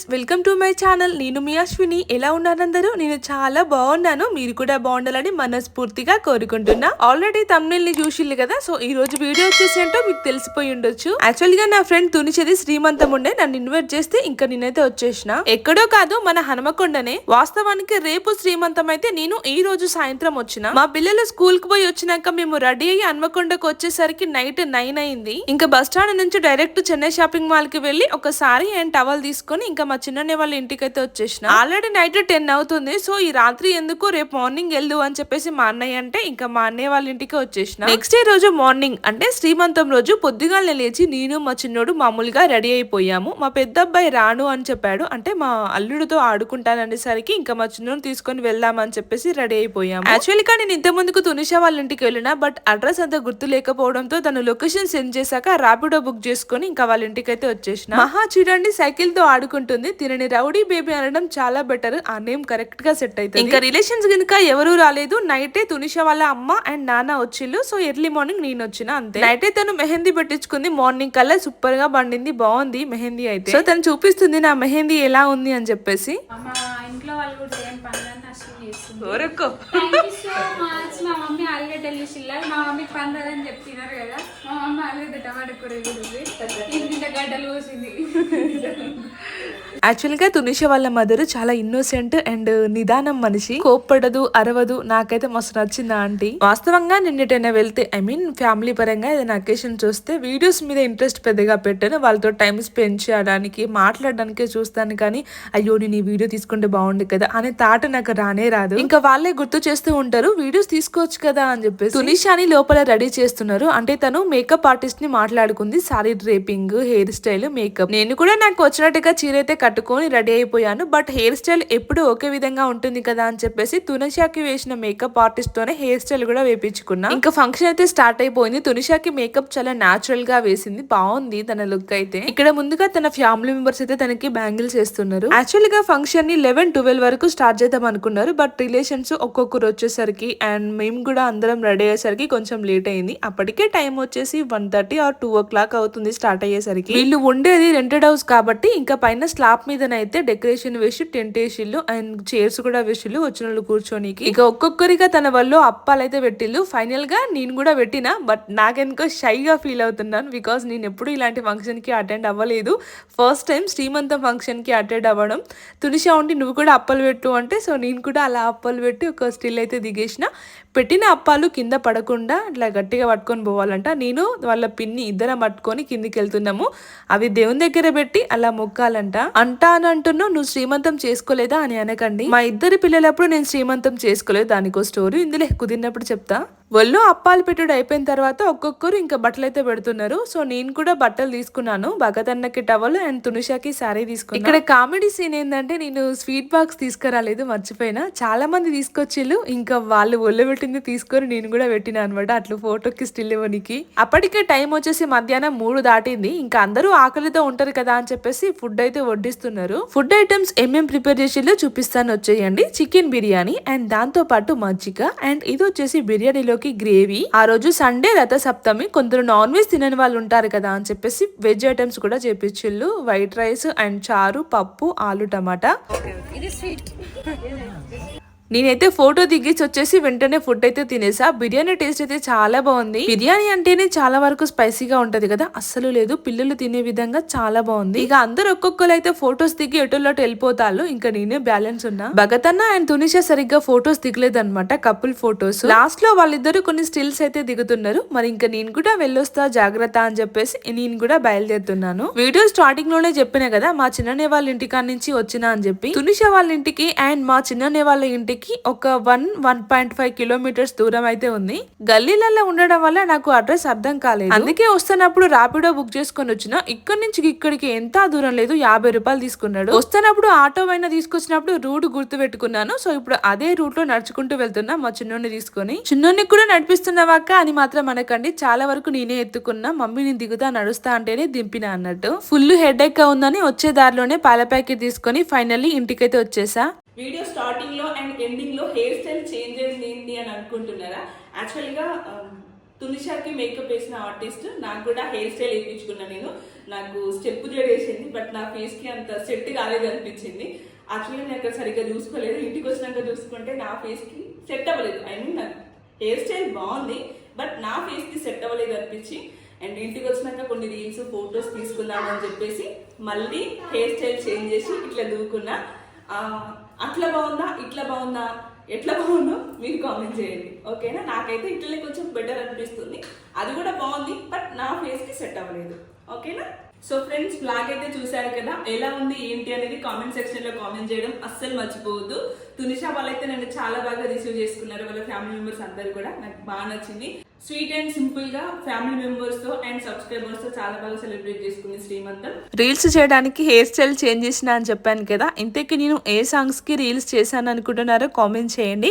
Friends welcome to my channel. నేను మీ అశ్విని. ఎలా ఉన్నారందరూ నేను చాలా బాగున్నాను. మీరు కూడా బాగుండాలని మనస్ఫూర్తిగా కోరుకుంటున్నా. ఆల్రెడీ తమిళ ని చూసిల్లు కదా సో ఈ రోజు వీడియో వచ్చేసి ఏంటో మీకు తెలిసిపోయి ఉండొచ్చు. యాక్చువల్గా నా ఫ్రెండ్ తునిచేది శ్రీమంతం ఉండే. నన్ను ఇన్వైట్ చేస్తే ఇంకా నేనైతే వచ్చేసిన. ఎక్కడో కాదు మన హనుమకొండనే. వాస్తవానికి రేపు శ్రీమంతం అయితే నేను ఈ రోజు సాయంత్రం వచ్చిన. మా పిల్లలు స్కూల్కి పోయి వచ్చినాక మేము రెడీ అయ్యి హనుమకొండకు వచ్చేసరికి నైట్ నైన్ అయింది. ఇంకా బస్ స్టాండ్ నుంచి డైరెక్ట్ చెన్నై షాపింగ్ మాల్కి వెళ్ళి ఒకసారి అండ్ టవల్ తీసుకొని ఇంకా మా చిన్ననే వాళ్ళ ఇంటికి అయితే వచ్చేసిన. ఆల్రెడీ నైట్ టెన్ అవుతుంది. సో ఈ రాత్రి ఎందుకు రేపు మార్నింగ్ వెళ్దు అని చెప్పేసి మా అన్నయ్య అంటే ఇంకా మా అన్నయ్య వాళ్ళ ఇంటికి వచ్చేసిన. నెక్స్ట్ డే రోజు మార్నింగ్ అంటే శ్రీమంతం రోజు పొద్దుగాలనే లేచి నేను మా చిన్నోడు మామూలుగా రెడీ అయిపోయాము. మా పెద్ద అబ్బాయి రాను అని చెప్పాడు. అంటే మా అల్లుడితో ఆడుకుంటాననేసరికి ఇంకా మా చిన్నోడు తీసుకొని వెళ్దామని చెప్పేసి రెడీ అయిపోయాము. యాక్చువల్లీ కానీ నేను ఇంత ముందుకు తునిషా వాళ్ళ ఇంటికి వెళ్ళిన బట్ అడ్రస్ అంతా గుర్తు లేకపోవడంతో తను లొకేషన్ సెండ్ చేశాక ర్యాపిడో బుక్ చేసుకొని ఇంకా వాళ్ళ ఇంటికి అయితే వచ్చేసిన. మహా చూడండి సైకిల్తో ఆడుకుంటుంది. తినని రౌడీ బేబీ అనడం చాలా బెటర్. ఆ నేమ్ కరెక్ట్గా సెట్ అయితే ఇంకా రిలేషన్స్ కనుక ఎవరు రాలేదు. నైటే తునిషా వాళ్ళ అమ్మ అండ్ నాన్న వచ్చిళ్ళు. సో ఎర్లీ మార్నింగ్ నేను వచ్చిన అంతే. నైటే తను మెహందీ పెట్టించుకుంది. మార్నింగ్ కల్లా సూపర్గా పండింది. బాగుంది మెహందీ అయితే. సో తను చూపిస్తుంది నా మెహందీ ఎలా ఉంది అని చెప్పేసి. మా ఇంట్లో వాళ్ళు కూడా సేమ్ పనులన్నీ అశ్విని చేస్తుంది ఓరక్కో థ్యాంక్ యూ సో మచ్ మా మమ్మీ ఆలుగడ్డ వెళ్ళిసిల్లా మా మమ్మీకి పందాలని చెప్తున్నారు కదా. మా మమ్మీ ఆలుగడ్డ టమాటా కూర గడ్డలు పోసింది. యాక్చువల్గా తునిష వాళ్ళ మదర్ చాలా ఇన్నోసెంట్ అండ్ నిదానం మనిషి. కోప్పడదు అరవదు. నాకైతే మస్తు నచ్చింది ఆంటీ. వాస్తవంగా నిన్నటైనా వెళ్తే ఐ మీన్ ఫ్యామిలీ పరంగా ఏదైనా అకేషన్ చూస్తే వీడియోస్ మీద ఇంట్రెస్ట్ పెద్దగా పెట్టాను. వాళ్ళతో టైం స్పెండ్ చేయడానికి మాట్లాడడానికే చూస్తాను కానీ అయ్యో నేను ఈ వీడియో తీసుకుంటే బాగుండు కదా అనే తాట నాకు రానే రాదు. ఇంకా వాళ్ళే గుర్తు చేస్తూ ఉంటారు వీడియోస్ తీసుకోవచ్చు కదా అని చెప్పేసి. తునిషాని లోపల రెడీ చేస్తున్నారు. అంటే తను మేకప్ ఆర్టిస్ట్ని మాట్లాడుకుంది. Sari draping hair style makeup నేను కూడా నాకు వచ్చినట్టుగా చీర అయితే కట్టుకొని రెడీ అయిపోయాను. బట్ హెయిర్ స్టైల్ ఎప్పుడు ఒకే విధంగా ఉంటుంది కదా అని చెప్పేసి తునిషాకి వేసిన మేకప్ ఆర్టిస్ట్ తోనే హెయిర్ స్టైల్ కూడా వేపించుకున్నా. ఇంకా ఫంక్షన్ అయితే స్టార్ట్ అయిపోయింది. తునిషాకి మేకప్ చాలా నాచురల్గా వేసింది. బాగుంది తన లుక్ అయితే. ఇక్కడ ముందుగా తన ఫ్యామిలీ మెంబర్స్ అయితే తనకి బ్యాంగిల్స్ వేస్తున్నారు. యాక్చువల్గా ఫంక్షన్ని లెవెన్ ట్వెల్వ్ వరకు స్టార్ట్ చేద్దాం అనుకున్నారు. బట్ రిలేషన్స్ ఒక్కొక్కరు వచ్చేసరికి అండ్ మేము కూడా అందరం రెడీ అయ్యేసరికి కొంచెం లేట్ అయింది. అప్పటికే టైం వచ్చేసి one thirty or two o'clock అవుతుంది స్టార్ట్ అయ్యేసరికి. వీళ్ళు ఉండేది రెంటెడ్ హౌస్ కాబట్టి ఇంకా పైన స్లాబ్ మీదనైతే డెకరేషన్ వేసి టెంట్ వేసిళ్ళు అండ్ చైర్స్ కూడా వేసిళ్ళు వచ్చిన వాళ్ళు కూర్చోనికి. ఇక ఒక్కొక్కరిగా తన వల్ల అప్పాలు అయితే పెట్టిళ్ళు. ఫైనల్గా నేను కూడా పెట్టిన బట్ నాకెందుకో షైగా ఫీల్ అవుతున్నాను బికాస్ నేను ఎప్పుడు ఇలాంటి ఫంక్షన్కి అటెండ్ అవ్వలేదు. ఫస్ట్ టైం శ్రీమంతం ఫంక్షన్కి అటెండ్ అవ్వడం. తునిషా ఉండి నువ్వు కూడా అప్పలు పెట్టు అంటే సో నేను కూడా అలా అప్పలు పెట్టి ఒక స్టిల్ అయితే దిగేసిన. పెట్టిన అప్పాలు కింద పడకుండా ఇట్లా గట్టిగా పట్టుకొని పోవాలంట. నేను వాళ్ళ పిన్ని ఇద్దరం పట్టుకొని కిందికి వెళ్తున్నాము అవి దేవుని దగ్గర పెట్టి అలా మొక్కాలంట. అంటా అని అంటున్నావు నువ్వు శ్రీమంతం చేసుకోలేదా? అని అనకండి. మా ఇద్దరి పిల్లలప్పుడు నేను శ్రీమంతం చేసుకోలేదు. దానికో స్టోరీ ఇందులో కుదిరినప్పుడు చెప్తా. ఒళ్ళు అప్పాలు పెట్టుడు అయిపోయిన తర్వాత ఒక్కొక్కరు ఇంకా బట్టలు అయితే పెడుతున్నారు. సో నేను కూడా బట్టలు తీసుకున్నాను. భగతన్నకి టవల్ అండ్ తునుషాకి శారీ తీసుకున్నాను ఇక్కడ కామెడీ సీన్ ఏంటంటే నేను స్వీట్ బాక్స్ తీసుకురాలేదు మర్చిపోయినా. చాలా మంది తీసుకొచ్చిళ్ళు. ఇంకా వాళ్ళు ఒళ్ళు పెట్టింది తీసుకొని నేను కూడా పెట్టిన అనమాట అట్లా ఫోటోకి స్టిల్ ఇవ్వనికి అప్పటికే టైం వచ్చేసి మధ్యాహ్నం మూడు దాటింది. ఇంకా అందరూ ఆకలితో ఉంటారు కదా అని చెప్పేసి ఫుడ్ అయితే వడ్డీ వడ్డిస్తున్నారు ఫుడ్ ఐటమ్స్ ఏమేం ప్రిపేర్ చేసిల్లో చూపిస్తాను. వచ్చేయండి. చికెన్ బిర్యానీ అండ్ దాంతో పాటు మజ్జిగ అండ్ ఇది వచ్చేసి బిర్యానీలోకి గ్రేవీ. ఆ రోజు సండే రథ సప్తమి కొందరు నాన్ వెజ్ తినని వాళ్ళు ఉంటారు కదా అని చెప్పేసి వెజ్ ఐటమ్స్ కూడా చేపించిళ్ళు వైట్ రైస్ అండ్ చారు పప్పు ఆలు టమాటా. ఇది స్వీట్. నేనైతే ఫోటో దిగేసి వచ్చేసి వెంటనే ఫుడ్ అయితే తినేసా. బిర్యానీ టేస్ట్ అయితే చాలా బాగుంది. బిర్యానీ అంటేనే చాలా వరకు స్పైసీగా ఉంటది కదా? అస్సలు లేదు. పిల్లలు తినే విధంగా చాలా బాగుంది. ఇక అందరు ఒక్కొక్కరు అయితే ఫొటోస్ దిగి ఎటులోటు వెళ్ళిపోతారు. ఇంకా నేనే బ్యాలెన్స్ ఉన్నా. భగతన్న అండ్ తునిషా సరిగ్గా ఫొటోస్ దిగలేదు అనమాట కపుల్ ఫొటోస్ లాస్ట్లో వాళ్ళిద్దరు కొన్ని స్టిల్స్ అయితే దిగుతున్నారు. మరి ఇంకా నేను కూడా వెళ్ళొస్తా జాగ్రత్త అని చెప్పేసి నేను కూడా బయలుదేరుతున్నాను. వీడియో స్టార్టింగ్లోనే చెప్పిన కదా మా చిన్ననే వాళ్ళ ఇంటికాడ నుంచి వచ్చిన అని చెప్పి. తునిషా వాళ్ళ ఇంటికి అండ్ మా చిన్ననే వాళ్ళ ఇంటికి ఒక one one point five kilometres దూరం అయితే ఉంది. గల్లీలలో ఉండడం వల్ల నాకు అడ్రస్ అర్థం కాలేదు. అందుకే వస్తున్నప్పుడు రాపిడో బుక్ చేసుకొని వచ్చిన. ఇక్కడ నుంచి ఇక్కడికి ఎంత దూరం లేదు యాభై రూపాయలు తీసుకున్నాడు. వస్తున్నప్పుడు ఆటో పైన తీసుకొచ్చినప్పుడు రూట్ గుర్తు పెట్టుకున్నాను సో ఇప్పుడు అదే రూట్లో నడుచుకుంటూ వెళ్తున్నా మా చిన్నోడిని తీసుకొని. చిన్నోడిని కూడా నడిపిస్తున్నావాక అని మాత్రం అనకండి. చాలా వరకు నేనే ఎత్తుకున్నా మమ్మీ నేను దిగుతా నడుస్తా అంటేనే దింపిన అన్నట్టు. ఫుల్ హెడ్ ఎక్ ఉందని వచ్చే దారిలోనే పాల ప్యాకెట్ తీసుకొని ఫైనల్లీ ఇంటికైతే వచ్చేసా. వీడియో స్టార్టింగ్లో అండ్ ఎండింగ్లో హెయిర్ స్టైల్ చేంజ్ అయింది ఏంటి అని అనుకుంటున్నారా? యాక్చువల్గా తునిషాకి మేకప్ వేసిన ఆర్టిస్ట్ నాకు కూడా హెయిర్ స్టైల్ వేయించుకున్నా నేను. నాకు స్టెప్ జడేసింది బట్ నా ఫేస్కి అంత సెట్ కాలేదు అనిపించింది. యాక్చువల్లీ నేను అక్కడ సరిగ్గా చూసుకోలేదు. ఇంటికి వచ్చినాక చూసుకుంటే నా ఫేస్కి సెట్ అవ్వలేదు. ఐ మీన్ నాకు హెయిర్ స్టైల్ బాగుంది బట్ నా ఫేస్కి సెట్ అవ్వలేదు అనిపించి అండ్ ఇంటికి వచ్చినాక కొన్ని రీల్స్ ఫొటోస్ తీసుకుందామని చెప్పేసి మళ్ళీ హెయిర్ స్టైల్ చేంజ్ చేసి ఇట్లా దూకున్నా. అట్లా బాగుందా ఇట్లా బాగుందా ఎట్లా బాగుందో మీరు కామెంట్ చేయండి. ఓకేనా? నాకైతే ఇట్లనే కొంచెం బెటర్ అనిపిస్తుంది. అది కూడా బాగుంది బట్ నా ఫేస్కి సెట్ అవ్వలేదు. ఓకేనా? సో ఫ్రెండ్స్ బ్లాగ్ అయితే చూశారు కదా? ఎలా ఉంది ఏంటి అనేది కామెంట్ సెక్షన్లో కామెంట్ చేయడం అస్సలు మర్చిపోవద్దు. తునిషా వాళ్ళైతే నన్ను చాలా బాగా రిసీవ్ చేసుకున్నారు. వాళ్ళ ఫ్యామిలీ మెంబర్స్ అందరు కూడా. నాకు బాగా నచ్చింది. స్వీట్ అండ్ సింపుల్గా ఫ్యామిలీ మెంబర్స్తో అండ్ సబ్స్క్రైబర్స్తో చాలా బాగా సెలబ్రేట్ చేసుకుంది శ్రీమంతం. రీల్స్ చేయడానికి హెయిర్ స్టైల్ చేంజ్ చేసిన అని చెప్పాను కదా ఇంతకీ నేను ఏ సాంగ్స్కి రీల్స్ చేశాను అనుకుంటున్నారో కామెంట్ చేయండి.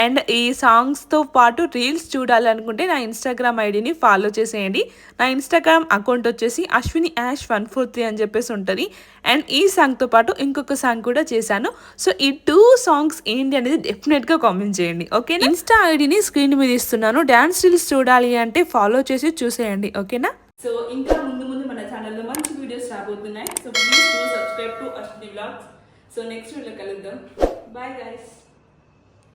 అండ్ ఈ సాంగ్స్తో పాటు రీల్స్ చూడాలనుకుంటే నా ఇన్స్టాగ్రామ్ ఐడిని ఫాలో చేసేయండి. నా ఇన్స్టాగ్రామ్ అకౌంట్ వచ్చేసి Ashwini ash one four three అని చెప్పేసి ఉంటుంది. అండ్ ఈ సాంగ్తో పాటు ఇంకొక సాంగ్ కూడా చేశాను. సో ఈ టూ సాంగ్స్ ఏంటి అనేది డెఫినెట్గా కామెంట్ చేయండి. ఓకే ఇన్స్టా ఐడిని స్క్రీన్ మీద ఇస్తున్నాను. డ్యాన్స్ రీల్స్ చూడాలి అంటే ఫాలో చేసి చూసేయండి ఓకేనా? సో ఇంకా ముందు ముందు మన ఛానల్లో మంచి వీడియోస్ రాబోతున్నాయి. So please subscribe to Ashwini vlogs so next video కలుద్దాం. Bye guys